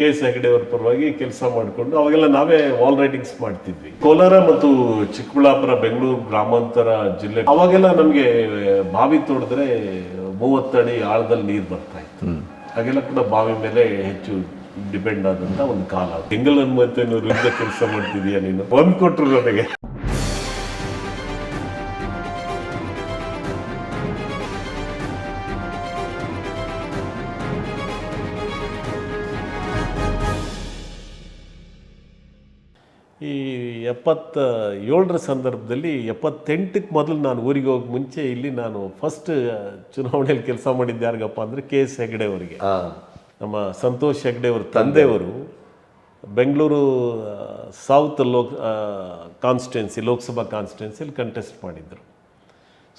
K S Hegde ಅವ್ರ ಪರವಾಗಿ ಕೆಲಸ ಮಾಡಿಕೊಂಡು ಅವಾಗೆಲ್ಲ ನಾವೇ ವಾಲ್ ರೈಟಿಂಗ್ಸ್ ಮಾಡ್ತಿದ್ವಿ. ಕೋಲಾರ ಮತ್ತು ಚಿಕ್ಕಬಳ್ಳಾಪುರ ಬೆಂಗಳೂರು ಗ್ರಾಮಾಂತರ ಜಿಲ್ಲೆ ಅವಾಗೆಲ್ಲ ನಮಗೆ ಬಾವಿ ತೋಡಿದ್ರೆ ಮೂವತ್ತಡಿ ಆಳದಲ್ಲಿ ನೀರು ಬರ್ತಾ ಇತ್ತು. ಹಾಗೆಲ್ಲ ಕೂಡ ಬಾವಿ ಮೇಲೆ ಹೆಚ್ಚು ಡಿಪೆಂಡ್ ಆದಂತ ಒಂದು ಕಾಲ. ಬೆಂಗಳೂರು ಮತ್ತೆ ಕೆಲಸ ಮಾಡ್ತಿದೀಯ ನೀನು? ಒಂದ್ ಕೊಟ್ಟರು ನನಗೆ. ಈ ಎಪ್ಪತ್ತ ಏಳರ ಸಂದರ್ಭದಲ್ಲಿ ಎಪ್ಪತ್ತೆಂಟಕ್ಕೆ ಮೊದಲು ನಾನು ಊರಿಗೆ ಹೋಗಿ ಮುಂಚೆ ಇಲ್ಲಿ ನಾನು ಫಸ್ಟ್ ಚುನಾವಣೆಯಲ್ಲಿ ಕೆಲಸ ಮಾಡಿದ್ದು ಯಾರಿಗಪ್ಪ ಅಂದರೆ ಕೆ ಎಸ್ ಹೆಗ್ಡೆ ಅವರಿಗೆ. ನಮ್ಮ ಸಂತೋಷ್ ಹೆಗ್ಡೆ ಅವ್ರ ತಂದೆಯವರು ಬೆಂಗಳೂರು ಸೌತ್ ಲೋಕ್ ಕಾನ್ಸ್ಟೆನ್ಸಿ ಲೋಕಸಭಾ ಕಾನ್ಸ್ಟಿಟ್ಯೆನ್ಸಿಯಲ್ಲಿ ಕಂಟೆಸ್ಟ್ ಮಾಡಿದ್ರು.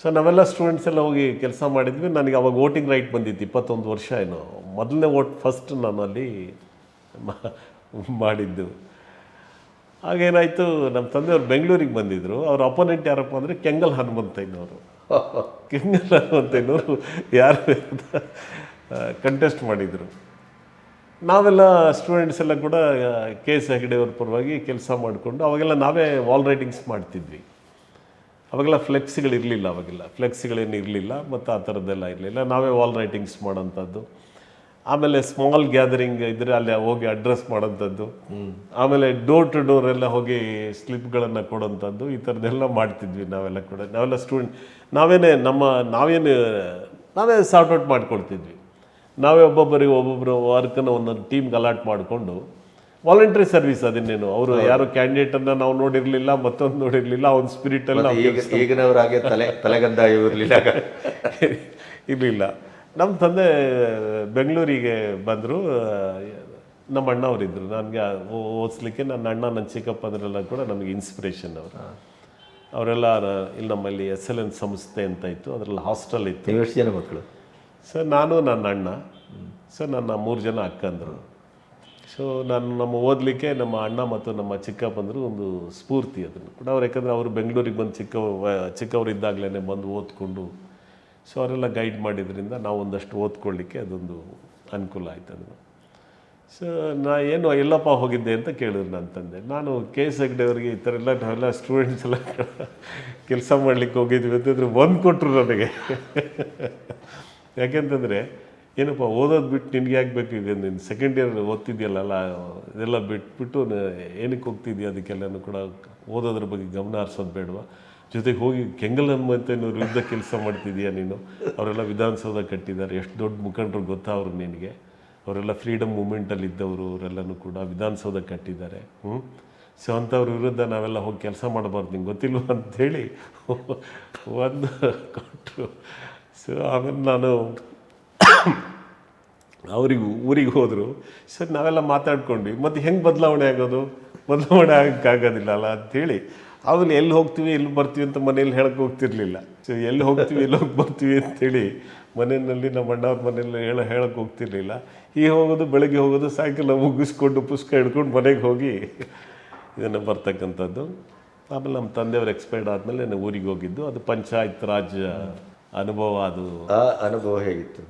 ಸೊ ನಾವೆಲ್ಲ ಸ್ಟೂಡೆಂಟ್ಸ್ ಎಲ್ಲ ಹೋಗಿ ಕೆಲಸ ಮಾಡಿದ್ವಿ. ನನಗೆ ಅವಾಗ ವೋಟಿಂಗ್ ರೈಟ್ ಬಂದಿತ್ತು ಇಪ್ಪತ್ತೊಂದು ವರ್ಷ ಏನು. ಮೊದಲನೇ ವೋಟ್ ಫಸ್ಟ್ ನಾನು ಅಲ್ಲಿ ಮಾಡಿದ್ದು. ಆಗೇನಾಯಿತು ನಮ್ಮ ತಂದೆಯವರು ಬೆಂಗಳೂರಿಗೆ ಬಂದಿದ್ದರು ಅವ್ರ ಅಪೋನೆಂಟ್ ಯಾರಪ್ಪ ಅಂದರೆ ಕೆಂಗಲ್ ಹನುಮಂತಯ್ಯನವರು. ಕೆಂಗಲ್ ಹನುಮಂತಯ್ಯನವರು ಯಾರು ಕಂಟೆಸ್ಟ್ ಮಾಡಿದರು. ನಾವೆಲ್ಲ ಸ್ಟೂಡೆಂಟ್ಸ್ ಎಲ್ಲ ಕೂಡ ಕೆ ಎಸ್ ಹೆಗಡೆಯವ್ರ ಪರವಾಗಿ ಕೆಲಸ ಮಾಡಿಕೊಂಡು, ಅವಾಗೆಲ್ಲ ನಾವೇ ವಾಲ್ ರೈಟಿಂಗ್ಸ್ ಮಾಡ್ತಿದ್ವಿ. ಅವಾಗೆಲ್ಲ ಫ್ಲೆಕ್ಸ್ಗಳು ಇರಲಿಲ್ಲ, ಅವಾಗೆಲ್ಲ. ಫ್ಲೆಕ್ಸ್ಗಳೇನು ಇರಲಿಲ್ಲ, ಮತ್ತು ಆ ಥರದ್ದೆಲ್ಲ ಇರಲಿಲ್ಲ. ನಾವೇ ವಾಲ್ ರೈಟಿಂಗ್ಸ್ ಮಾಡೋಂಥದ್ದು ಆಮೇಲೆ ಸ್ಮಾಲ್ ಗ್ಯಾದರಿಂಗ್ ಇದ್ರೆ ಅಲ್ಲಿ ಹೋಗಿ ಅಡ್ರೆಸ್ ಮಾಡೋಂಥದ್ದು. ಆಮೇಲೆ ಡೋರ್ ಟು ಡೋರ್ ಎಲ್ಲ ಹೋಗಿ ಸ್ಲಿಪ್ಗಳನ್ನು ಕೊಡೋಂಥದ್ದು. ಈ ಥರದ್ದೆಲ್ಲ ಮಾಡ್ತಿದ್ವಿ ನಾವೆಲ್ಲ ಕೂಡ. ನಾವೆಲ್ಲ ಸ್ಟೂಡೆಂಟ್ ನಾವೇನೇ ನಮ್ಮ ನಾವೇನು ನಾವೇ ಸಾರ್ಟ್ ಔಟ್ ಮಾಡ್ಕೊಳ್ತಿದ್ವಿ. ನಾವೇ ಒಬ್ಬೊಬ್ಬರಿಗೆ ಒಬ್ಬೊಬ್ಬರು ವರ್ಕನ್ನು ಒಂದೊಂದು ಟೀಮ್ಗೆ ಅಲಾಟ್ ಮಾಡಿಕೊಂಡು ವಾಲಂಟ್ರಿ ಸರ್ವಿಸ್ ಅದನ್ನೇನು. ಅವರು ಯಾರು ಕ್ಯಾಂಡಿಡೇಟನ್ನು ನಾವು ನೋಡಿರಲಿಲ್ಲ ಮತ್ತೊಂದು ನೋಡಿರಲಿಲ್ಲ ಅವ್ನ ಸ್ಪಿರಿಟಲ್ಲಿ ನಾವು ಈಗ ಈಗಿನವ್ರ ಹಾಗೆ ತಲೆ ತಲೆಗಂದ ಇರಲಿಲ್ಲ. ಇರಲಿಲ್ಲ. ನಮ್ಮ ತಂದೆ ಬೆಂಗಳೂರಿಗೆ ಬಂದರು ನಮ್ಮ ಅಣ್ಣವರಿದ್ದರು ನನಗೆ ಓದಿಸ್ಲಿಕ್ಕೆ ನನ್ನ ಅಣ್ಣ ನನ್ನ ಚಿಕ್ಕಪ್ಪ ಅದರೆಲ್ಲ ಕೂಡ ನಮಗೆ ಇನ್ಸ್ಪಿರೇಷನ್ ಅವರು. ಅವರೆಲ್ಲ ಇಲ್ಲಿ ನಮ್ಮಲ್ಲಿ ಎಸ್ ಎಲ್ ಎನ್ ಸಂಸ್ಥೆ ಅಂತ ಇತ್ತು. ಅದರಲ್ಲಿ ಹಾಸ್ಟೆಲ್ ಇತ್ತು. ಎಷ್ಟು ಜನ ಮಕ್ಕಳು? ಸರ್ ನಾನು ನನ್ನ ಅಣ್ಣ. ಸರ್ ನನ್ನ ಮೂರು ಜನ ಅಕ್ಕಂದರು ಸೊ ನಾನು ನಮ್ಮ ಓದಲಿಕ್ಕೆ ನಮ್ಮ ಅಣ್ಣ ಮತ್ತು ನಮ್ಮ ಚಿಕ್ಕಪ್ಪಂದರು ಒಂದು ಸ್ಫೂರ್ತಿ ಅದನ್ನು. ಕೂಡ ಅವ್ರು ಯಾಕಂದರೆ ಅವರು ಬೆಂಗಳೂರಿಗೆ ಬಂದು ಚಿಕ್ಕ ಚಿಕ್ಕವರಿದ್ದಾಗಲೇ ಬಂದು ಓದ್ಕೊಂಡು ಸೊ ಅವರೆಲ್ಲ ಗೈಡ್ ಮಾಡಿದ್ರಿಂದ ನಾವು ಒಂದಷ್ಟು ಓದ್ಕೊಳ್ಳಿಕ್ಕೆ ಅದೊಂದು ಅನುಕೂಲ ಆಯ್ತು ಅದನ್ನು ಸೊ ನಾ ಏನು ಎಲ್ಲಪ್ಪ ಹೋಗಿದ್ದೆ ಅಂತ ಕೇಳಿದ್ರು ನನ್ನ ತಂದೆ. ನಾನು ಕೆ ಎಸ್ ಹೆಗ್ಡೆ ಅವರಿಗೆ ಈ ಥರ ಎಲ್ಲ ನಾವೆಲ್ಲ ಸ್ಟೂಡೆಂಟ್ಸ್ ಎಲ್ಲ ಕೆಲಸ ಮಾಡಲಿಕ್ಕೆ ಹೋಗಿದ್ವಿ ಅಂತಂದರೆ ಒಂದು ಕೊಟ್ಟರು ನನಗೆ ಯಾಕೆಂತಂದರೆ ಏನಪ್ಪ ಓದೋದು ಬಿಟ್ಟು ನಿನಗೆ ಯಾಕೆ ಬೇಕು ಇದೆ ನೀನು ಸೆಕೆಂಡ್ ಇಯರ್ ಓದ್ತಿದ್ಯಲ್ಲ ಇದೆಲ್ಲ ಬಿಟ್ಬಿಟ್ಟು ಏನಕ್ಕೆ ಹೋಗ್ತಿದ್ಯಾ ಅದಕ್ಕೆಲ್ಲನೂ ಕೂಡ ಓದೋದ್ರ ಬಗ್ಗೆ ಗಮನ ಹರಿಸೋದು ಬೇಡವಾ? ಜೊತೆಗೆ ಹೋಗಿ ಕೆಂಗಲ್ ಹನುಮಂತನವ್ರ ವಿರುದ್ಧ ಕೆಲಸ ಮಾಡ್ತಿದ್ಯಾ ನೀನು? ಅವರೆಲ್ಲ ವಿಧಾನಸೌಧ ಕಟ್ಟಿದ್ದಾರೆ. ಎಷ್ಟು ದೊಡ್ಡ ಮುಖಂಡರು ಗೊತ್ತಾ ಅವರು ನಿನಗೆ? ಅವರೆಲ್ಲ ಫ್ರೀಡಮ್ ಮೂಮೆಂಟಲ್ಲಿ ಇದ್ದವರು ಅವರೆಲ್ಲನೂ ಕೂಡ ವಿಧಾನಸೌಧ ಕಟ್ಟಿದ್ದಾರೆ. ಹ್ಞೂ ಸೊ ಅಂಥವ್ರ ವಿರುದ್ಧ ನಾವೆಲ್ಲ ಹೋಗಿ ಕೆಲಸ ಮಾಡಬಾರ್ದು. ನಿಂಗೆ ಗೊತ್ತಿಲ್ವ ಅಂಥೇಳಿ ಒಂದು ಕೊಟ್ಟರು ಸೊ ಆಮೇಲೆ ನಾನು ಅವರಿಗೂ, ಊರಿಗೆ ಹೋದರು. ಸರ್ ನಾವೆಲ್ಲ ಮಾತಾಡ್ಕೊಂಡ್ವಿ. ಮತ್ತು ಹೆಂಗೆ ಬದಲಾವಣೆ ಆಗೋದು? ಬದಲಾವಣೆ ಆಗೋಕ್ಕಾಗೋದಿಲ್ಲ ಅಲ್ಲ ಅಂಥೇಳಿ ಆಮೇಲೆ ಎಲ್ಲಿ ಹೋಗ್ತೀವಿ ಎಲ್ಲಿ ಬರ್ತೀವಿ ಅಂತ ಮನೇಲಿ ಹೇಳಕ್ಕೆ ಹೋಗ್ತಿರ್ಲಿಲ್ಲ. ಸೊ ಎಲ್ಲಿ ಹೋಗ್ತೀವಿ ಎಲ್ಲಿ ಹೋಗಿ ಬರ್ತೀವಿ ಅಂತೇಳಿ ಮನೆಯಲ್ಲಿ ನಮ್ಮ ಅಣ್ಣವ್ರ ಮನೆಯಲ್ಲಿ ಹೇಳ ಹೇಳಕ್ಕೆ ಹೋಗ್ತಿರ್ಲಿಲ್ಲ. ಈಗ ಹೋಗೋದು ಬೆಳಗ್ಗೆ ಹೋಗೋದು ಸಾಯಂಕಾಲ ಮುಗಿಸ್ಕೊಂಡು ಪುಸ್ತಕ ಹಿಡ್ಕೊಂಡು ಮನೆಗೆ ಹೋಗಿ ಇದನ್ನು ಬರ್ತಕ್ಕಂಥದ್ದು. ಆಮೇಲೆ ನಮ್ಮ ತಂದೆಯವರು ಎಕ್ಸ್ಪೈರ್ಡ್ ಆದಮೇಲೆ ನಾನು ಊರಿಗೆ ಹೋಗಿದ್ದು. ಅದು ಪಂಚಾಯತ್ ರಾಜ್ ಅನುಭವ ಅದು. ಆ ಅನುಭವ ಹೇಗಿತ್ತು?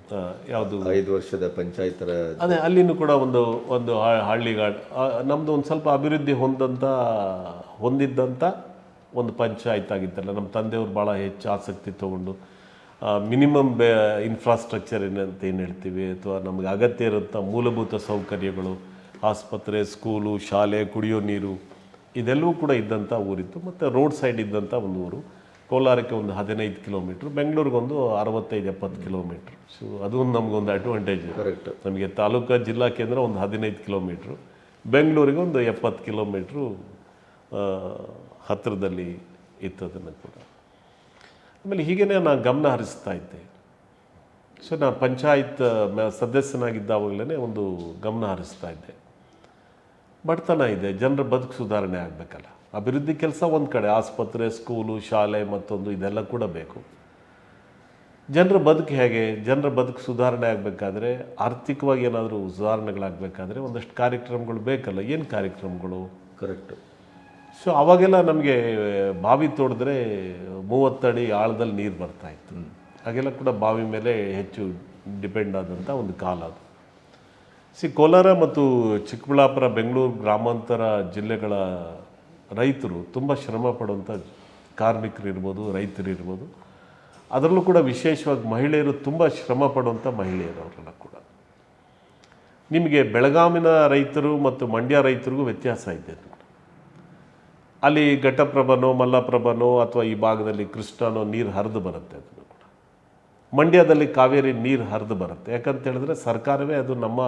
ಯಾವುದು? ಐದು ವರ್ಷದ ಪಂಚಾಯತ್ ಅದೇ ಅಲ್ಲಿನೂ ಕೂಡ ಒಂದು ಒಂದು ಹಳ್ಳಿಗಾಡ್ ನಮ್ಮದು ಒಂದು ಸ್ವಲ್ಪ ಅಭಿವೃದ್ಧಿ ಹೊಂದಂಥ ಹೊಂದಿದ್ದಂಥ ಒಂದು ಪಂಚಾಯತ್ ಆಗಿತ್ತಲ್ಲ ನಮ್ಮ ತಂದೆಯವರು ಭಾಳ ಹೆಚ್ಚು ಆಸಕ್ತಿ ತಗೊಂಡು ಮಿನಿಮಮ್ ಬೆ ಇನ್ಫ್ರಾಸ್ಟ್ರಕ್ಚರ್ ಏನಂತ ಏನು ಹೇಳ್ತೀವಿ ಅಥವಾ ನಮಗೆ ಅಗತ್ಯ ಇರುವಂಥ ಮೂಲಭೂತ ಸೌಕರ್ಯಗಳು ಆಸ್ಪತ್ರೆ ಸ್ಕೂಲು ಶಾಲೆ ಕುಡಿಯೋ ನೀರು ಇದೆಲ್ಲವೂ ಕೂಡ ಇದ್ದಂಥ ಊರಿತ್ತು. ಮತ್ತು ರೋಡ್ ಸೈಡ್ ಇದ್ದಂಥ ಒಂದು ಊರು. ಕೋಲಾರಕ್ಕೆ ಒಂದು ಹದಿನೈದು ಕಿಲೋಮೀಟ್ರ್ ಬೆಂಗಳೂರಿಗೊಂದು ಅರವತ್ತೈದು ಎಪ್ಪತ್ತು ಕಿಲೋಮೀಟ್ರ್ ಸೊ ಅದು ಒಂದು ನಮಗೊಂದು ಅಡ್ವಾಂಟೇಜ್ ಕರೆಕ್ಟ್ ನಮಗೆ ತಾಲೂಕು ಜಿಲ್ಲಾ ಕೇಂದ್ರ ಒಂದು ಹದಿನೈದು ಕಿಲೋಮೀಟ್ರು ಬೆಂಗಳೂರಿಗೆ ಒಂದು ಎಪ್ಪತ್ತು ಕಿಲೋಮೀಟ್ರು ಹತ್ತಿರದಲ್ಲಿ ಇತ್ತು ಅದನ್ನು ಕೂಡ. ಆಮೇಲೆ ಹೀಗೇ ನಾನು ಗಮನ ಹರಿಸ್ತಾ ಇದ್ದೆ. ಸೊ ನಾನು ಪಂಚಾಯತ್ ಸದಸ್ಯನಾಗಿದ್ದಾವಾಗಲೇ ಒಂದು ಗಮನ ಹರಿಸ್ತಾ ಇದ್ದೆ. ಬಡತನ ಇದೆ, ಜನರ ಬದುಕು ಸುಧಾರಣೆ ಆಗಬೇಕಲ್ಲ. ಅಭಿವೃದ್ಧಿ ಕೆಲಸ ಒಂದು ಕಡೆ, ಆಸ್ಪತ್ರೆ, ಸ್ಕೂಲು, ಶಾಲೆ ಮತ್ತೊಂದು ಇದೆಲ್ಲ ಕೂಡ ಬೇಕು. ಜನರ ಬದುಕು ಹೇಗೆ, ಜನರ ಬದುಕು ಸುಧಾರಣೆ ಆಗಬೇಕಾದ್ರೆ, ಆರ್ಥಿಕವಾಗಿ ಏನಾದರೂ ಸುಧಾರಣೆಗಳಾಗಬೇಕಾದ್ರೆ ಒಂದಷ್ಟು ಕಾರ್ಯಕ್ರಮಗಳು ಬೇಕಲ್ಲ, ಏನು ಕಾರ್ಯಕ್ರಮಗಳು? ಕರೆಕ್ಟ್ ಸೊ ಅವಾಗೆಲ್ಲ ನಮಗೆ ಬಾವಿ ತೋಡಿದ್ರೆ ಮೂವತ್ತಡಿ ಆಳದಲ್ಲಿ ನೀರು ಬರ್ತಾ ಇತ್ತು. ಹಾಗೆಲ್ಲ ಕೂಡ ಬಾವಿ ಮೇಲೆ ಹೆಚ್ಚು ಡಿಪೆಂಡ್ ಆದಂಥ ಒಂದು ಕಾಲ ಅದು. ಸಿ ಕೋಲಾರ ಮತ್ತು ಚಿಕ್ಕಬಳ್ಳಾಪುರ ಬೆಂಗಳೂರು ಗ್ರಾಮಾಂತರ ಜಿಲ್ಲೆಗಳ ರೈತರು ತುಂಬ ಶ್ರಮ ಪಡುವಂಥ ಕಾರ್ಮಿಕರು ಇರ್ಬೋದು ರೈತರು ಇರ್ಬೋದು. ಅದರಲ್ಲೂ ಕೂಡ ವಿಶೇಷವಾಗಿ ಮಹಿಳೆಯರು ತುಂಬ ಶ್ರಮ ಪಡುವಂಥ ಮಹಿಳೆಯರು ಅವರೆಲ್ಲ ಕೂಡ. ನಿಮಗೆ ಬೆಳಗಾವಿನ ರೈತರು ಮತ್ತು ಮಂಡ್ಯ ರೈತರಿಗೂ ವ್ಯತ್ಯಾಸ ಇದೆ. ಅಲ್ಲಿ ಘಟಪ್ರಭನೋ, ಮಲ್ಲಪ್ರಭನೋ ಅಥವಾ ಈ ಭಾಗದಲ್ಲಿ ಕೃಷ್ಣನೋ ನೀರು ಹರಿದು ಬರುತ್ತೆ ಅದನ್ನು ಕೂಡ. ಮಂಡ್ಯದಲ್ಲಿ ಕಾವೇರಿ ನೀರು ಹರಿದು ಬರುತ್ತೆ. ಯಾಕಂತ ಹೇಳಿದ್ರೆ ಸರ್ಕಾರವೇ ಅದು ನಮ್ಮ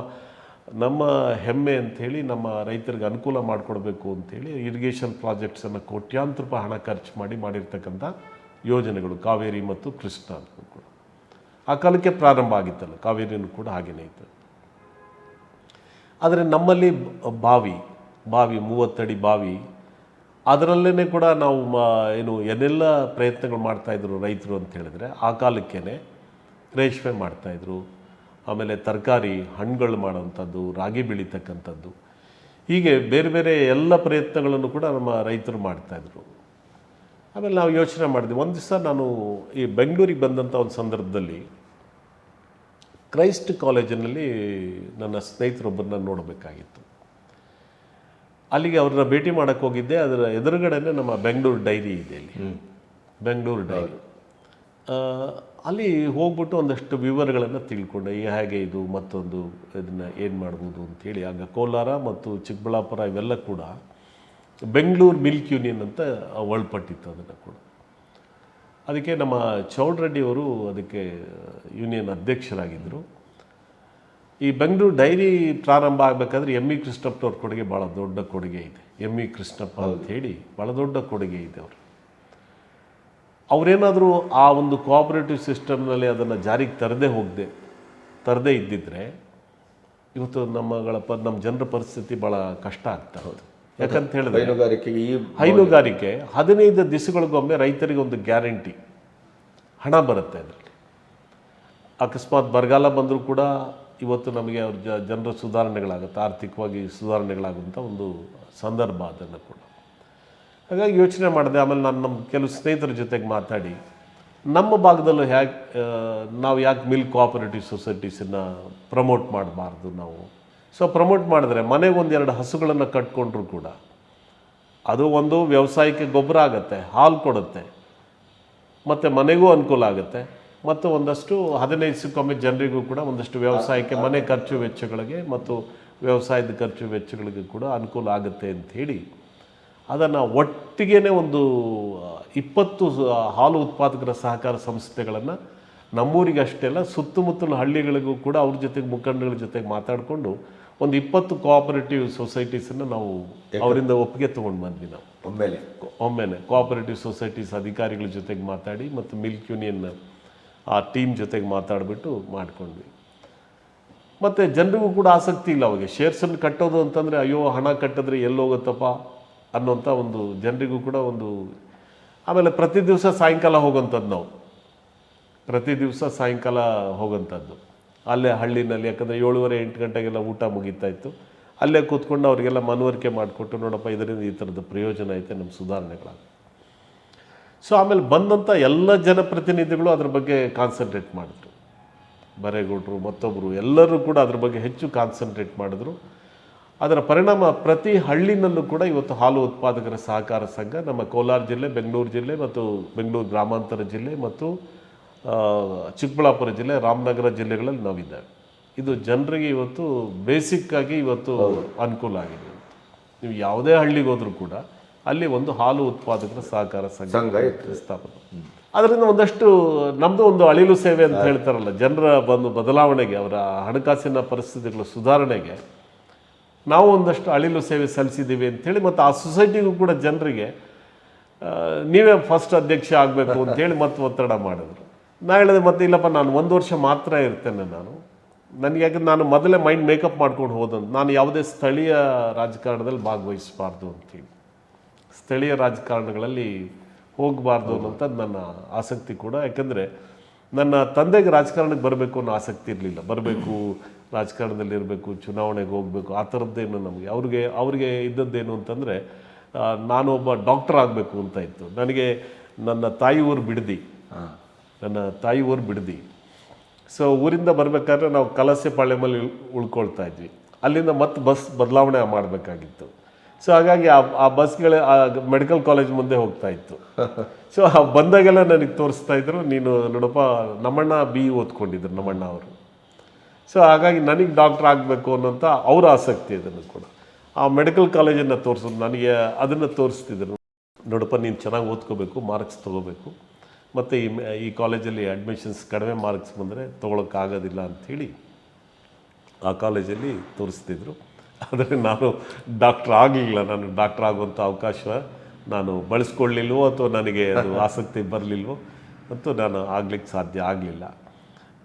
ನಮ್ಮ ಹೆಮ್ಮೆ ಅಂಥೇಳಿ ನಮ್ಮ ರೈತರಿಗೆ ಅನುಕೂಲ ಮಾಡಿಕೊಡ್ಬೇಕು ಅಂಥೇಳಿ ಇರಿಗೇಷನ್ ಪ್ರಾಜೆಕ್ಟ್ಸನ್ನು ಕೋಟ್ಯಾಂತರ ರೂಪಾಯಿ ಹಣ ಖರ್ಚು ಮಾಡಿ ಮಾಡಿರ್ತಕ್ಕಂಥ ಯೋಜನೆಗಳು ಕಾವೇರಿ ಮತ್ತು ಕೃಷ್ಣ ಅಂತ ಕೂಡ. ಆ ಕಾಲಕ್ಕೆ ಪ್ರಾರಂಭ ಆಗಿತ್ತಲ್ಲ, ಕಾವೇರಿನೂ ಕೂಡ ಹಾಗೇನೇ ಇತ್ತು. ಆದರೆ ನಮ್ಮಲ್ಲಿ ಬಾವಿ ಬಾವಿ, ಮೂವತ್ತಡಿ ಬಾವಿ ಅದರಲ್ಲೇ ಕೂಡ ನಾವು ಏನು ಏನೆಲ್ಲ ಪ್ರಯತ್ನಗಳು ಮಾಡ್ತಾಯಿದ್ರು ರೈತರು ಅಂತ ಹೇಳಿದ್ರೆ, ಆ ಕಾಲಕ್ಕೇ ರೇಷ್ಮೆ ಮಾಡ್ತಾಯಿದ್ರು ಆಮೇಲೆ ತರಕಾರಿ ಹಣ್ಣುಗಳು ಮಾಡೋವಂಥದ್ದು, ರಾಗಿ ಬೆಳೀತಕ್ಕಂಥದ್ದು, ಹೀಗೆ ಬೇರೆ ಬೇರೆ ಎಲ್ಲ ಪ್ರಯತ್ನಗಳನ್ನು ಕೂಡ ನಮ್ಮ ರೈತರು ಮಾಡ್ತಾಯಿದ್ರು ಆಮೇಲೆ ನಾವು ಯೋಚನೆ ಮಾಡಿದ್ವಿ, ಒಂದು ದಿವಸ ನಾನು ಈ ಬೆಂಗಳೂರಿಗೆ ಬಂದಂಥ ಒಂದು ಸಂದರ್ಭದಲ್ಲಿ ಕ್ರೈಸ್ಟ್ ಕಾಲೇಜಿನಲ್ಲಿ ನನ್ನ ಸ್ನೇಹಿತರೊಬ್ಬರನ್ನ ನೋಡಬೇಕಾಗಿತ್ತು. ಅಲ್ಲಿಗೆ ಅವ್ರನ್ನ ಭೇಟಿ ಮಾಡಕ್ಕೆ ಹೋಗಿದ್ದೆ. ಅದರ ಎದುರುಗಡೆನೆ ನಮ್ಮ ಬೆಂಗಳೂರು ಡೈರಿ ಇದೆ ಇಲ್ಲಿ. ಬೆಂಗಳೂರು ಡೈರಿ. ಅಲ್ಲಿ ಹೋಗ್ಬಿಟ್ಟು ಒಂದಷ್ಟು ವಿವರಗಳನ್ನು ತಿಳ್ಕೊಂಡೆ. ಈ ಹೇಗೆ ಇದು ಮತ್ತೊಂದು ಇದನ್ನು ಏನು ಮಾಡ್ಬೋದು ಅಂತೇಳಿ. ಆಗ ಕೋಲಾರ ಮತ್ತು ಚಿಕ್ಕಬಳ್ಳಾಪುರ ಇವೆಲ್ಲ ಕೂಡ ಬೆಂಗಳೂರು ಮಿಲ್ಕ್ ಯೂನಿಯನ್ ಅಂತ ಒಳಪಟ್ಟಿತ್ತು ಅದನ್ನು ಕೂಡ. ಅದಕ್ಕೆ ನಮ್ಮ ಚೌಡ್ರೆಡ್ಡಿ ಅವರು ಅದಕ್ಕೆ ಯೂನಿಯನ್ ಅಧ್ಯಕ್ಷರಾಗಿದ್ದರು ಈ ಬೆಂಗಳೂರು ಡೈರಿ ಪ್ರಾರಂಭ ಆಗಬೇಕಾದ್ರೆ ಎಂ ಇ ಕೃಷ್ಣಪ್ಪನವ್ರ ಕೊಡುಗೆ ಭಾಳ ದೊಡ್ಡ ಕೊಡುಗೆ ಇದೆ. ಎಂ ಇ ಕೃಷ್ಣಪ್ಪ ಅಂತ ಹೇಳಿ ಭಾಳ ದೊಡ್ಡ ಕೊಡುಗೆ ಇದೆ ಅವರು. ಅವರೇನಾದರೂ ಆ ಒಂದು ಕೋಆಪರೇಟಿವ್ ಸಿಸ್ಟಮ್ನಲ್ಲಿ ಅದನ್ನು ಜಾರಿಗೆ ತರದೇ ಹೋಗದೆ ತರದೇ ಇದ್ದಿದ್ರೆ ಇವತ್ತು ನಮ್ಮಗಳ ಪ ನಮ್ಮ ಜನರ ಪರಿಸ್ಥಿತಿ ಭಾಳ ಕಷ್ಟ ಆಗ್ತಾ ಹೌದು. ಯಾಕಂತ ಹೇಳಿದ್ರೆ ಹೈನುಗಾರಿಕೆ ಈ ಹೈನುಗಾರಿಕೆ ಹದಿನೈದು ದಿವಸಗಳಿಗೊಮ್ಮೆ ರೈತರಿಗೆ ಒಂದು ಗ್ಯಾರಂಟಿ ಹಣ ಬರುತ್ತೆ ಅದರಲ್ಲಿ. ಅಕಸ್ಮಾತ್ ಬರಗಾಲ ಬಂದರೂ ಕೂಡ ಇವತ್ತು ನಮಗೆ ಅವ್ರ ಜನರ ಸುಧಾರಣೆಗಳಾಗುತ್ತೆ, ಆರ್ಥಿಕವಾಗಿ ಸುಧಾರಣೆಗಳಾಗುವಂಥ ಒಂದು ಸಂದರ್ಭ ಅದನ್ನು ಕೂಡ. ಹಾಗಾಗಿ ಯೋಚನೆ ಮಾಡಿದೆ, ಆಮೇಲೆ ನಾನು ನಮ್ಮ ಕೆಲವು ಸ್ನೇಹಿತರ ಜೊತೆಗೆ ಮಾತಾಡಿ, ನಮ್ಮ ಭಾಗದಲ್ಲೂ ಹ್ಯಾಕ್ ನಾವು ಯಾಕೆ ಮಿಲ್ಕ್ ಕೋಆಪರೇಟಿವ್ ಸೊಸೈಟೀಸನ್ನು ಪ್ರಮೋಟ್ ಮಾಡಬಾರ್ದು ನಾವು? ಸೊ, ಪ್ರಮೋಟ್ ಮಾಡಿದ್ರೆ ಮನೆಗೆ ಒಂದೆರಡು ಹಸುಗಳನ್ನು ಕಟ್ಕೊಂಡ್ರು ಕೂಡ, ಅದು ಒಂದು ವ್ಯವಸಾಯಕ್ಕೆ ಗೊಬ್ಬರ ಆಗುತ್ತೆ, ಹಾಲು ಕೊಡುತ್ತೆ, ಮತ್ತು ಮನೆಗೂ ಅನುಕೂಲ ಆಗುತ್ತೆ. ಮತ್ತು ಒಂದಷ್ಟು ಹದಿನೈದು ಸಿಕ್ಕೊಮ್ಮೆ ಜನರಿಗೂ ಕೂಡ ಒಂದಷ್ಟು ವ್ಯವಸಾಯಕ್ಕೆ ಮನೆ ಖರ್ಚು ವೆಚ್ಚಗಳಿಗೆ ಮತ್ತು ವ್ಯವಸಾಯದ ಖರ್ಚು ವೆಚ್ಚಗಳಿಗೆ ಕೂಡ ಅನುಕೂಲ ಆಗುತ್ತೆ ಅಂತ ಹೇಳಿ ಅದನ್ನು ಒಟ್ಟಿಗೆ ಒಂದು ಇಪ್ಪತ್ತು ಹಾಲು ಉತ್ಪಾದಕರ ಸಹಕಾರ ಸಂಸ್ಥೆಗಳನ್ನು ನಮ್ಮೂರಿಗೆ ಅಷ್ಟೇ ಅಲ್ಲ ಸುತ್ತಮುತ್ತಲ ಹಳ್ಳಿಗಳಿಗೂ ಕೂಡ ಅವ್ರ ಜೊತೆಗೆ ಮುಖಂಡಗಳ ಜೊತೆಗೆ ಮಾತಾಡಿಕೊಂಡು ಒಂದು ಇಪ್ಪತ್ತು ಕೋಆಪರೇಟಿವ್ ಸೊಸೈಟೀಸನ್ನು ನಾವು ಅವರಿಂದ ಒಪ್ಪಿಗೆ ತೊಗೊಂಡು ಬಂದ್ವಿ ನಾವು. ಒಮ್ಮೆಲೆ? ಒಮ್ಮೆಲೆ ಕೋಆಪರೇಟಿವ್ ಸೊಸೈಟೀಸ್ ಅಧಿಕಾರಿಗಳ ಜೊತೆಗೆ ಮಾತಾಡಿ ಮತ್ತು ಮಿಲ್ಕ್ ಯೂನಿಯನ್ ಆ ಟೀಮ್ ಜೊತೆಗೆ ಮಾತಾಡಿಬಿಟ್ಟು ಮಾಡಿಕೊಂಡ್ವಿ. ಮತ್ತು ಜನರಿಗೂ ಕೂಡ ಆಸಕ್ತಿ ಇಲ್ಲ ಅವಾಗ ಶೇರ್ಸನ್ನು ಕಟ್ಟೋದು ಅಂತಂದರೆ ಅಯ್ಯೋ ಹಣ ಕಟ್ಟಿದ್ರೆ ಎಲ್ಲಿ ಹೋಗುತ್ತಪ್ಪ ಅನ್ನೋಂಥ ಒಂದು ಜನರಿಗೂ ಕೂಡ ಒಂದು, ಆಮೇಲೆ ಪ್ರತಿ ದಿವಸ ಸಾಯಂಕಾಲ ಹೋಗೋಂಥದ್ದು ನಾವು. ಪ್ರತಿ ದಿವಸ ಸಾಯಂಕಾಲ ಹೋಗೋಂಥದ್ದು ಅಲ್ಲೇ ಹಳ್ಳಿನಲ್ಲಿ, ಯಾಕಂದರೆ ಏಳುವರೆ ಎಂಟು ಗಂಟೆಗೆಲ್ಲ ಊಟ ಮುಗೀತಾ ಇತ್ತು. ಅಲ್ಲೇ ಕೂತ್ಕೊಂಡು ಅವರಿಗೆಲ್ಲ ಮನವರಿಕೆ ಮಾಡಿಕೊಟ್ಟು, ನೋಡಪ್ಪ ಇದರಿಂದ ಈ ಥರದ ಪ್ರಯೋಜನ ಐತೆ, ನಮ್ಮ ಸುಧಾರಣೆಗಳಾಗ ಸೊ ಆಮೇಲೆ ಬಂದಂಥ ಎಲ್ಲ ಜನಪ್ರತಿನಿಧಿಗಳು ಅದ್ರ ಬಗ್ಗೆ ಕಾನ್ಸಂಟ್ರೇಟ್ ಮಾಡಿದ್ರು. ಬರೇಗೌಡರು ಮತ್ತೊಬ್ಬರು ಎಲ್ಲರೂ ಕೂಡ ಅದ್ರ ಬಗ್ಗೆ ಹೆಚ್ಚು ಕಾನ್ಸಂಟ್ರೇಟ್ ಮಾಡಿದ್ರು. ಅದರ ಪರಿಣಾಮ ಪ್ರತಿ ಹಳ್ಳಿನಲ್ಲೂ ಕೂಡ ಇವತ್ತು ಹಾಲು ಉತ್ಪಾದಕರ ಸಹಕಾರ ಸಂಘ ನಮ್ಮ ಕೋಲಾರ ಜಿಲ್ಲೆ, ಬೆಂಗಳೂರು ಜಿಲ್ಲೆ ಮತ್ತು ಬೆಂಗಳೂರು ಗ್ರಾಮಾಂತರ ಜಿಲ್ಲೆ ಮತ್ತು ಚಿಕ್ಕಬಳ್ಳಾಪುರ ಜಿಲ್ಲೆ, ರಾಮನಗರ ಜಿಲ್ಲೆಗಳಲ್ಲಿ ನಾವಿದ್ದೇವೆ. ಇದು ಜನರಿಗೆ ಇವತ್ತು ಬೇಸಿಕ್ಕಾಗಿ ಇವತ್ತು ಅನುಕೂಲ ಆಗಿದೆ ನೀವು ಯಾವುದೇ ಹಳ್ಳಿಗೆ ಹೋದರೂ ಕೂಡ ಅಲ್ಲಿ ಒಂದು ಹಾಲು ಉತ್ಪಾದಕರ ಸಹಕಾರ ಸಂಘ ಸ್ಥಾಪನೆ. ಅದರಿಂದ ಒಂದಷ್ಟು ನಮ್ಮದು ಒಂದು ಅಳಿಲು ಸೇವೆ ಅಂತ ಹೇಳ್ತಾರಲ್ಲ ಜನರ ಒಂದು ಬದಲಾವಣೆಗೆ ಅವರ ಹಣಕಾಸಿನ ಪರಿಸ್ಥಿತಿಗಳ ಸುಧಾರಣೆಗೆ ನಾವು ಒಂದಷ್ಟು ಅಳಿಲು ಸೇವೆ ಸಲ್ಲಿಸಿದ್ದೀವಿ ಅಂಥೇಳಿ ಮತ್ತು ಆ ಸೊಸೈಟಿಗೂ ಕೂಡ ಜನರಿಗೆ ನೀವೇ ಫಸ್ಟ್ ಅಧ್ಯಕ್ಷ ಆಗಬೇಕು ಅಂತೇಳಿ ಮತ್ತೆ ಒತ್ತಡ ಮಾಡಿದ್ರು. ನಾ ಹೇಳಿದೆ ಮತ್ತೆ ಇಲ್ಲಪ್ಪ ನಾನು ಒಂದು ವರ್ಷ ಮಾತ್ರ ಇರ್ತೇನೆ ನಾನು. ನನಗೆ ಯಾಕಂದ್ರೆ ನಾನು ಮೊದಲೇ ಮೈಂಡ್ ಮೇಕಪ್ ಮಾಡ್ಕೊಂಡು ಹೋದಂತ ನಾನು ಯಾವುದೇ ಸ್ಥಳೀಯ ರಾಜಕಾರಣದಲ್ಲಿ ಭಾಗವಹಿಸಬಾರ್ದು ಅಂತೇಳಿ. ಸ್ಥಳೀಯ ರಾಜಕಾರಣಗಳಲ್ಲಿ ಹೋಗಬಾರ್ದು ಅನ್ನೋಂಥದ್ದು ನನ್ನ ಆಸಕ್ತಿ ಕೂಡ. ಯಾಕಂದರೆ ನನ್ನ ತಂದೆಗೆ ರಾಜಕಾರಣಕ್ಕೆ ಬರಬೇಕು ಅನ್ನೋ ಆಸಕ್ತಿ ಇರಲಿಲ್ಲ. ಬರಬೇಕು ರಾಜಕಾರಣದಲ್ಲಿ ಇರಬೇಕು ಚುನಾವಣೆಗೆ ಹೋಗಬೇಕು ಆ ಥರದ್ದೇನು ನಮಗೆ. ಅವ್ರಿಗೆ ಅವ್ರಿಗೆ ಇದ್ದದ್ದೇನು ಅಂತಂದರೆ ನಾನು ಒಬ್ಬ ಡಾಕ್ಟರ್ ಆಗಬೇಕು ಅಂತ ಇತ್ತು. ನನಗೆ ನನ್ನ ತಾಯಿ ಊರು ಬಿಡದಿ. ನನ್ನ ತಾಯಿ ಊರು ಬಿಡದಿ. ಸೊ ಊರಿಂದ ಬರಬೇಕಾದ್ರೆ ನಾವು ಕಲಸೆ ಪಾಳ್ಯಮಲ್ಲಿ ಉಳ್ಕೊಳ್ತಾ ಇದ್ವಿ. ಅಲ್ಲಿಂದ ಮತ್ತೆ ಬಸ್ ಬದಲಾವಣೆ ಮಾಡಬೇಕಾಗಿತ್ತು. ಸೊ ಹಾಗಾಗಿ ಆ ಆ ಬಸ್ಗಳ ಆ ಮೆಡಿಕಲ್ ಕಾಲೇಜ್ ಮುಂದೆ ಹೋಗ್ತಾ ಇತ್ತು. ಸೊ ಬಂದಾಗೆಲ್ಲ ನನಗೆ ತೋರಿಸ್ತಾ ಇದ್ರು, ನೀನು ನೋಡಪ್ಪ, ನಮ್ಮಣ್ಣ ಬಿ ಓದ್ಕೊಂಡಿದ್ರು, ನಮ್ಮಣ್ಣ ಅವರು. ಸೊ ಹಾಗಾಗಿ ನನಗೆ ಡಾಕ್ಟ್ರ್ ಆಗಬೇಕು ಅನ್ನೋಂಥ ಅವರ ಆಸಕ್ತಿ ಅದನ್ನು ಕೂಡ. ಆ ಮೆಡಿಕಲ್ ಕಾಲೇಜನ್ನು ತೋರಿಸೋದು ನನಗೆ ಅದನ್ನು ತೋರಿಸ್ತಿದ್ರು. ನೋಡಪ್ಪ, ನೀನು ಚೆನ್ನಾಗಿ ಓದ್ಕೋಬೇಕು ಮಾರ್ಕ್ಸ್ ತೊಗೋಬೇಕು. ಮತ್ತು ಈ ಈ ಕಾಲೇಜಲ್ಲಿ ಅಡ್ಮಿಷನ್ಸ್ ಕಡಿಮೆ ಮಾರ್ಕ್ಸ್ ಬಂದರೆ ತೊಗೊಳಕ್ಕಾಗೋದಿಲ್ಲ ಅಂಥೇಳಿ ಆ ಕಾಲೇಜಲ್ಲಿ ತೋರಿಸ್ತಿದ್ರು. ಆದರೆ ನಾನು ಡಾಕ್ಟ್ರ್ ಆಗಲಿಲ್ಲ. ನಾನು ಡಾಕ್ಟ್ರ್ ಆಗುವಂಥ ಅವಕಾಶ ನಾನು ಬಳಸ್ಕೊಳ್ಳಿಲ್ವೋ ಅಥವಾ ನನಗೆ ಅದು ಆಸಕ್ತಿ ಬರಲಿಲ್ವೋ ಮತ್ತು ನಾನು ಆಗ್ಲಿಕ್ಕೆ ಸಾಧ್ಯ ಆಗಲಿಲ್ಲ.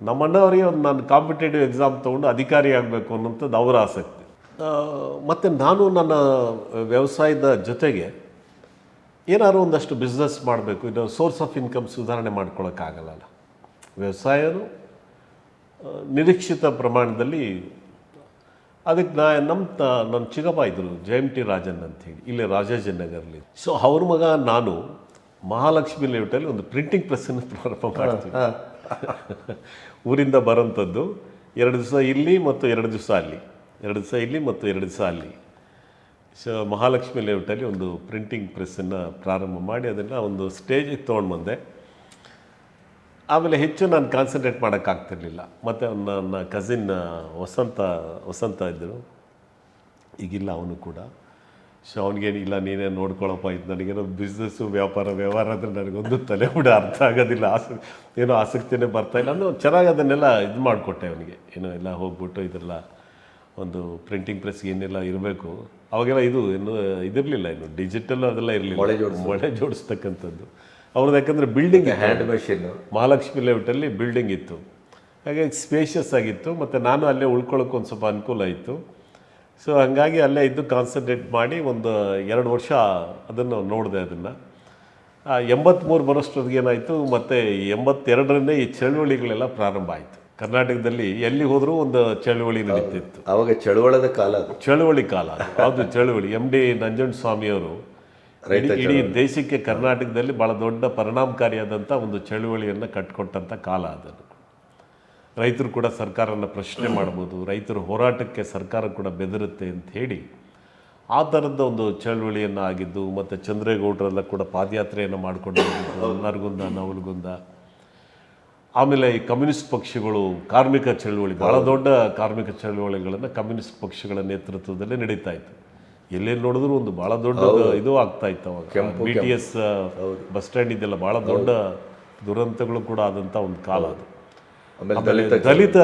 ನಮ್ಮಣ್ಣವರಿಗೆ ಒಂದು ನಾನು ಕಾಂಪಿಟೇಟಿವ್ ಎಕ್ಸಾಮ್ ತೊಗೊಂಡು ಅಧಿಕಾರಿ ಆಗಬೇಕು ಅನ್ನೋಂಥದ್ದು ಅವರ ಆಸಕ್ತಿ. ಮತ್ತು ನಾನು ನನ್ನ ವ್ಯವಸಾಯದ ಜೊತೆಗೆ ಏನಾದ್ರು ಒಂದಷ್ಟು ಬಿಸ್ನೆಸ್ ಮಾಡಬೇಕು. ಇದು ಸೋರ್ಸ್ ಆಫ್ ಇನ್ಕಮ್ ಸುಧಾರಣೆ ಮಾಡ್ಕೊಳ್ಳೋಕ್ಕಾಗಲ್ಲ ವ್ಯವಸಾಯನು ನಿರೀಕ್ಷಿತ ಪ್ರಮಾಣದಲ್ಲಿ ಅದಕ್ಕೆ ನಾ ನಮ್ಮ ತ ನನ್ನ ಚಿಕ್ಕಪ್ಪ ಇದ್ದರು ಜಯಮ್ ಟಿ ರಾಜನ್ ಅಂತೇಳಿ ಇಲ್ಲಿ ರಾಜಾಜಿನಗರಲ್ಲಿ ಸೊ ಅವ್ರ ಮಗ ನಾನು ಮಹಾಲಕ್ಷ್ಮಿ ಲೇಔಟಲ್ಲಿ ಒಂದು ಪ್ರಿಂಟಿಂಗ್ ಪ್ರೆಸ್ಸನ್ನು ಪ್ರಾರಂಭ ಮಾಡ್ತೀವಿ. ಊರಿಂದ ಬರೋಂಥದ್ದು ಎರಡು ದಿವಸ ಇಲ್ಲಿ ಮತ್ತು ಎರಡು ದಿವಸ ಅಲ್ಲಿ. ಎರಡು ದಿವಸ ಇಲ್ಲಿ ಮತ್ತು ಎರಡು ದಿವಸ ಅಲ್ಲಿ. ಸೊ ಮಹಾಲಕ್ಷ್ಮಿ ಲೇಔಟಲ್ಲಿ ಒಂದು ಪ್ರಿಂಟಿಂಗ್ ಪ್ರೆಸ್ಸನ್ನು ಪ್ರಾರಂಭ ಮಾಡಿ ಅದನ್ನು ಒಂದು ಸ್ಟೇಜಿಗೆ ತೊಗೊಂಡು ಬಂದೆ. ಆಮೇಲೆ ಹೆಚ್ಚು ನಾನು ಕಾನ್ಸಂಟ್ರೇಟ್ ಮಾಡೋಕ್ಕಾಗ್ತಿರ್ಲಿಲ್ಲ. ಮತ್ತು ನನ್ನ ಕಸಿನ್ ವಸಂತ ವಸಂತ ಇದ್ದರು. ಈಗಿಲ್ಲ ಅವನು ಕೂಡ. ಸೊ ಅವನಿಗೇನು ಇಲ್ಲ ನೀನೇ ನೋಡ್ಕೊಳಪ್ಪ ಇದು ನನಗೇನೋ ಬಿಸ್ನೆಸ್ಸು ವ್ಯಾಪಾರ ವ್ಯವಹಾರ ಅಂದರೆ ನನಗೊಂದು ತಲೆ ಕೂಡ ಅರ್ಥ ಆಗೋದಿಲ್ಲ. ಆಸಕ್ತಿ ಏನೋ ಆಸಕ್ತಿನೇ ಬರ್ತಾ ಇಲ್ಲ. ನಾನು ಚೆನ್ನಾಗಿ ಅದನ್ನೆಲ್ಲ ಇದು ಮಾಡಿಕೊಟ್ಟೆ ಅವನಿಗೆ. ಏನೋ ಎಲ್ಲ ಹೋಗ್ಬಿಟ್ಟು ಇದೆಲ್ಲ ಒಂದು ಪ್ರಿಂಟಿಂಗ್ ಪ್ರೆಸ್ ಏನೆಲ್ಲ ಇರಬೇಕು. ಅವಾಗೆಲ್ಲ ಇದು ಏನು ಇದಿರಲಿಲ್ಲ ಇನ್ನು ಡಿಜಿಟಲ್ ಅದೆಲ್ಲ ಇರಲಿಲ್ಲ. ಮೊಳೆ ಮೊಳೆ ಜೋಡಿಸ್ತಕ್ಕಂಥದ್ದು. ಅವ್ರದ್ದು ಯಾಕಂದರೆ ಬಿಲ್ಡಿಂಗ್ ಹ್ಯಾಂಡ್ ಮೆಷಿನ್ ಮಹಾಲಕ್ಷ್ಮಿ ಲೇಔಟಲ್ಲಿ ಬಿಲ್ಡಿಂಗ್ ಇತ್ತು. ಹಾಗಾಗಿ ಸ್ಪೇಷಿಯಸ್ ಆಗಿತ್ತು ಮತ್ತು ನಾನು ಅಲ್ಲೇ ಉಳ್ಕೊಳ್ಳೋಕೆ ಒಂದು ಸ್ವಲ್ಪ ಅನುಕೂಲ ಇತ್ತು. ಸೊ ಹಾಗಾಗಿ ಅಲ್ಲೇ ಇದ್ದು ಕಾನ್ಸಂಟ್ರೇಟ್ ಮಾಡಿ ಒಂದು ಎರಡು ವರ್ಷ ಅದನ್ನು ನೋಡಿದೆ ಅದನ್ನು. ಎಂಬತ್ತ್ಮೂರು ಬರೋಷ್ಟೊತ್ತಿಗೆ ಏನಾಯಿತು ಮತ್ತು ಎಂಬತ್ತೆರಡರಿಂದೇ ಈ ಚಳುವಳಿಗಳೆಲ್ಲ ಪ್ರಾರಂಭ ಆಯಿತು. ಕರ್ನಾಟಕದಲ್ಲಿ ಎಲ್ಲಿ ಹೋದರೂ ಒಂದು ಚಳುವಳಿ ನಡೀತಿತ್ತು. ಅವಾಗ ಚಳುವಳದ ಕಾಲ ಚಳುವಳಿ ಕಾಲ ಅದು. ಅದು ಚಳುವಳಿ. ಎಂ ಡಿ ನಂಜನ್ ಸ್ವಾಮಿಯವರು ಇಡೀ- ದೇಶಕ್ಕೆ ಕರ್ನಾಟಕದಲ್ಲಿ ಭಾಳ ದೊಡ್ಡ ಪರಿಣಾಮಕಾರಿಯಾದಂಥ ಒಂದು ಚಳುವಳಿಯನ್ನು ಕಟ್ಕೊಟ್ಟಂಥ ಕಾಲ ಅದನ್ನು ರೈತರು ಕೂಡ ಸರ್ಕಾರನ ಪ್ರಶ್ನೆ ಮಾಡ್ಬೋದು ರೈತರು ಹೋರಾಟಕ್ಕೆ ಸರ್ಕಾರ ಕೂಡ ಬೆದರುತ್ತೆ ಅಂತ ಹೇಳಿ ಆ ಥರದ ಒಂದು ಚಳುವಳಿಯನ್ನು ಆಗಿದ್ದು ಮತ್ತು ಚಂದ್ರೇಗೌಡರೆಲ್ಲ ಕೂಡ ಪಾದಯಾತ್ರೆಯನ್ನು ಮಾಡಿಕೊಂಡು ನರಗುಂದ ನವಲಗುಂದ. ಆಮೇಲೆ ಈ ಕಮ್ಯುನಿಸ್ಟ್ ಪಕ್ಷಗಳು ಕಾರ್ಮಿಕ ಚಳುವಳಿ ಬಹಳ ದೊಡ್ಡ ಕಾರ್ಮಿಕ ಚಳುವಳಿಗಳನ್ನು ಕಮ್ಯುನಿಸ್ಟ್ ಪಕ್ಷಗಳ ನೇತೃತ್ವದಲ್ಲಿ ನಡೀತಾ ಇತ್ತು. ಎಲ್ಲೆಲ್ಲಿ ನೋಡಿದ್ರು ಒಂದು ಬಹಳ ದೊಡ್ಡ ಇದು ಆಗ್ತಾ ಇತ್ತು ಅವಾಗ. B T S bus stand ಇದೆಲ್ಲ ಬಹಳ ದೊಡ್ಡ ದುರಂತಗಳು ಕೂಡ ಆದಂಥ ಒಂದು ಕಾಲ ಅದು. ಆಮೇಲೆ ದಲಿತ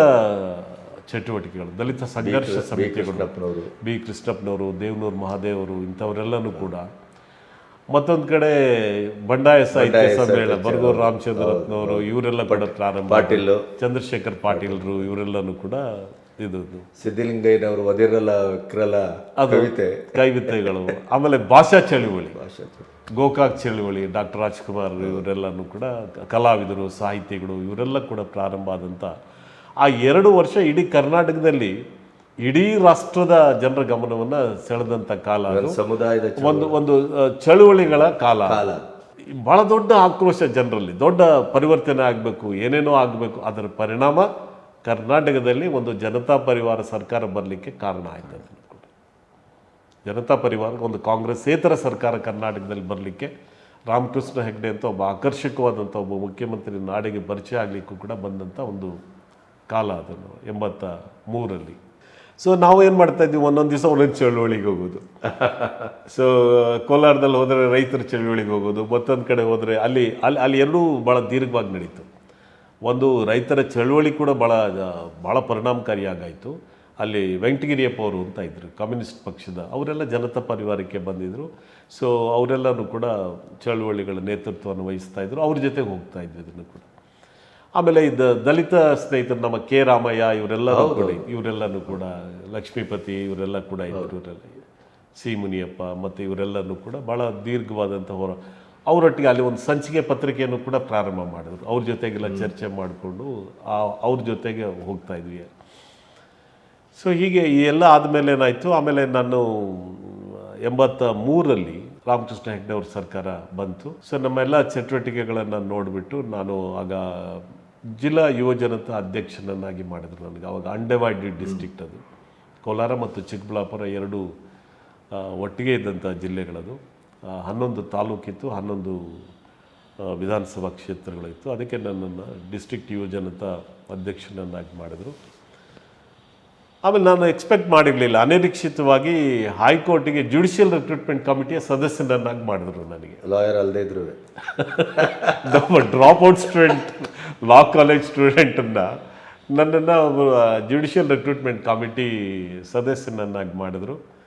ಚಟುವಟಿಕೆಗಳು. ದಲಿತ ಸಂಘರ್ಷ ಸಮಿತಿಗಳು. ಬಿ ಕೃಷ್ಣಪ್ಪನವರು ದೇವನೂರು ಮಹಾದೇವರು ಇಂಥವರೆಲ್ಲನೂ ಕೂಡ. ಮತ್ತೊಂದು ಕಡೆ ಬಂಡಾಯ ಸಾಹಿತ್ಯ ಸಮ್ಮೇಳನ ಬರಗೂರು ರಾಮಚಂದ್ರ ಇವರೆಲ್ಲ ಕೂಡ ಪ್ರಾರಂಭ. ಪಾಟೀಲ್ ಚಂದ್ರಶೇಖರ್ ಪಾಟೀಲ್ರು ಇವರೆಲ್ಲನೂ ಕೂಡ ಇದು ಸಿದ್ಧಲಿಂಗಯ್ಯನವರು ಒದಿರಲ್ಲ ವಿಕ್ರಲ ಕವಿತೆ. ಕವಿತೆಗಳು. ಆಮೇಲೆ ಭಾಷಾ ಚಳುವಳಿ. ಭಾಷಾ ಗೋಕಾಕ್ ಚಳುವಳಿ ಡಾಕ್ಟರ್ ರಾಜ್ಕುಮಾರ್ ಇವರೆಲ್ಲನೂ ಕೂಡ ಕಲಾವಿದರು ಸಾಹಿತಿಗಳು ಇವರೆಲ್ಲ ಕೂಡ ಪ್ರಾರಂಭ ಆದಂಥ ಆ ಎರಡು ವರ್ಷ ಇಡೀ ಕರ್ನಾಟಕದಲ್ಲಿ ಇಡೀ ರಾಷ್ಟ್ರದ ಜನರ ಗಮನವನ್ನು ಸೆಳೆದಂಥ ಕಾಲ ಸಮುದಾಯದ ಒಂದು ಒಂದು ಚಳುವಳಿಗಳ ಕಾಲ. ಕಾಲ. ಬಹಳ ದೊಡ್ಡ ಆಕ್ರೋಶ ಜನರಲ್ಲಿ ದೊಡ್ಡ ಪರಿವರ್ತನೆ ಆಗಬೇಕು ಏನೇನೋ ಆಗಬೇಕು ಅದರ ಪರಿಣಾಮ ಕರ್ನಾಟಕದಲ್ಲಿ ಒಂದು ಜನತಾ ಪರಿವಾರ ಸರ್ಕಾರ ಬರಲಿಕ್ಕೆ ಕಾರಣ ಆಯಿತು ಜನತಾ ಪರಿವಾರ, ಒಂದು ಕಾಂಗ್ರೆಸ್ಸೇತರ ಸರ್ಕಾರ ಕರ್ನಾಟಕದಲ್ಲಿ ಬರಲಿಕ್ಕೆ ರಾಮಕೃಷ್ಣ ಹೆಗ್ಡೆ ಅಂತ ಒಬ್ಬ ಆಕರ್ಷಕವಾದಂಥ ಒಬ್ಬ ಮುಖ್ಯಮಂತ್ರಿ ನಾಡಿಗೆ ಪರಿಚಯ ಆಗಲಿಕ್ಕೂ ಕೂಡ ಬಂದಂಥ ಒಂದು ಕಾಲ ಅದನ್ನು ಎಂಬತ್ತ ಮೂರಲ್ಲಿ. ಸೊ ನಾವು ಏನು ಮಾಡ್ತಾ ಇದ್ವಿ ಒಂದೊಂದು ದಿವಸ ಒಂದೊಂದು ಚಳುವಳಿಗೆ ಹೋಗೋದು. ಸೊ ಕೋಲಾರದಲ್ಲಿ ಹೋದರೆ ರೈತರ ಚಳುವಳಿಗೆ ಹೋಗೋದು, ಮತ್ತೊಂದು ಕಡೆ ಹೋದರೆ ಅಲ್ಲಿ ಅಲ್ಲಿ ಅಲ್ಲಿ ಎರಡೂ ಭಾಳ ದೀರ್ಘವಾಗಿ ನಡೀತು. ಒಂದು ರೈತರ ಚಳುವಳಿ ಕೂಡ ಭಾಳ ಭಾಳ ಪರಿಣಾಮಕಾರಿಯಾಗಾಯಿತು. ಅಲ್ಲಿ ವೆಂಕಟಗಿರಿಯಪ್ಪ ಅವರು ಅಂತ ಇದ್ದರು ಕಮ್ಯುನಿಸ್ಟ್ ಪಕ್ಷದ ಅವರೆಲ್ಲ ಜನತಾ ಪರಿವಾರಕ್ಕೆ ಬಂದಿದ್ದರು ಸೊ ಅವರೆಲ್ಲರೂ ಕೂಡ ಚಳುವಳಿಗಳ ನೇತೃತ್ವವನ್ನು ವಹಿಸ್ತಾ ಇದ್ದರು ಅವ್ರ ಜೊತೆಗೆ ಹೋಗ್ತಾ ಇದ್ವಿ ಇದನ್ನು ಕೂಡ. ಆಮೇಲೆ ಇದು ದಲಿತ ಸ್ನೇಹಿತರು ನಮ್ಮ ಕೆ ರಾಮಯ್ಯ ಇವರೆಲ್ಲರೂ ಕೂಡ ಇವರೆಲ್ಲನೂ ಕೂಡ ಲಕ್ಷ್ಮೀಪತಿ ಇವರೆಲ್ಲ ಕೂಡ ಇದ್ದರು ಇವರೆಲ್ಲ. ಸಿ ಮುನಿಯಪ್ಪ ಮತ್ತು ಇವರೆಲ್ಲರೂ ಕೂಡ ಭಾಳ ದೀರ್ಘವಾದಂಥ ಹೋರ ಅವರೊಟ್ಟಿಗೆ ಅಲ್ಲಿ ಒಂದು ಸಂಚಿಕೆ ಪತ್ರಿಕೆಯನ್ನು ಕೂಡ ಪ್ರಾರಂಭ ಮಾಡಿದ್ರು. ಅವ್ರ ಜೊತೆಗೆಲ್ಲ ಚರ್ಚೆ ಮಾಡಿಕೊಂಡು ಆ ಅವ್ರ ಜೊತೆಗೆ ಹೋಗ್ತಾ ಇದ್ವಿ. ಸೊ ಹೀಗೆ ಈ ಎಲ್ಲ ಆದಮೇಲೆ ಏನಾಯಿತು? ಆಮೇಲೆ ನಾನು ಎಂಬತ್ತ ಮೂರರಲ್ಲಿ ರಾಮಕೃಷ್ಣ ಹೆಗ್ಡೆ ಅವ್ರ ಸರ್ಕಾರ ಬಂತು. ಸೊ ನಮ್ಮೆಲ್ಲ ಚಟುವಟಿಕೆಗಳನ್ನು ನೋಡಿಬಿಟ್ಟು ನಾನು ಆಗ ಜಿಲ್ಲಾ ಯುವಜನತ ಅಧ್ಯಕ್ಷನನ್ನಾಗಿ ಮಾಡಿದ್ರು ನನಗೆ. ಅವಾಗ ಅನ್ಡಿವೈಡೆಡ್ ಡಿಸ್ಟಿಕ್ಟ್ ಅದು. ಕೋಲಾರ ಮತ್ತು ಚಿಕ್ಕಬಳ್ಳಾಪುರ ಎರಡು ಒಟ್ಟಿಗೆ ಇದ್ದಂಥ ಜಿಲ್ಲೆಗಳದು. ಹನ್ನೊಂದು ತಾಲೂಕಿತ್ತು ಹನ್ನೊಂದು ವಿಧಾನಸಭಾ ಕ್ಷೇತ್ರಗಳಿತ್ತು. ಅದಕ್ಕೆ ನನ್ನನ್ನು ಡಿಸ್ಟ್ರಿಕ್ಟ್ ಯುವಜನತ ಅಧ್ಯಕ್ಷನನ್ನಾಗಿ ಮಾಡಿದರು. ಆಮೇಲೆ ನಾನು ಎಕ್ಸ್ಪೆಕ್ಟ್ ಮಾಡಿರಲಿಲ್ಲ. ಅನಿರೀಕ್ಷಿತವಾಗಿ ಹೈಕೋರ್ಟಿಗೆ ಜುಡಿಷಿಯಲ್ ರಿಕ್ರೂಟ್ಮೆಂಟ್ ಕಮಿಟಿಯ ಸದಸ್ಯನನ್ನಾಗಿ ಮಾಡಿದ್ರು ನನಗೆ. ಲಾಯರ್ ಅಲ್ಲದೆ ಇದ್ರು. ನಮ್ಮ drop out student law college ಸ್ಟೂಡೆಂಟನ್ನು ನನ್ನನ್ನು ಜುಡಿಷಿಯಲ್ ರಿಕ್ರೂಟ್ಮೆಂಟ್ ಕಮಿಟಿ ಸದಸ್ಯನನ್ನಾಗಿ ಮಾಡಿದ್ರು.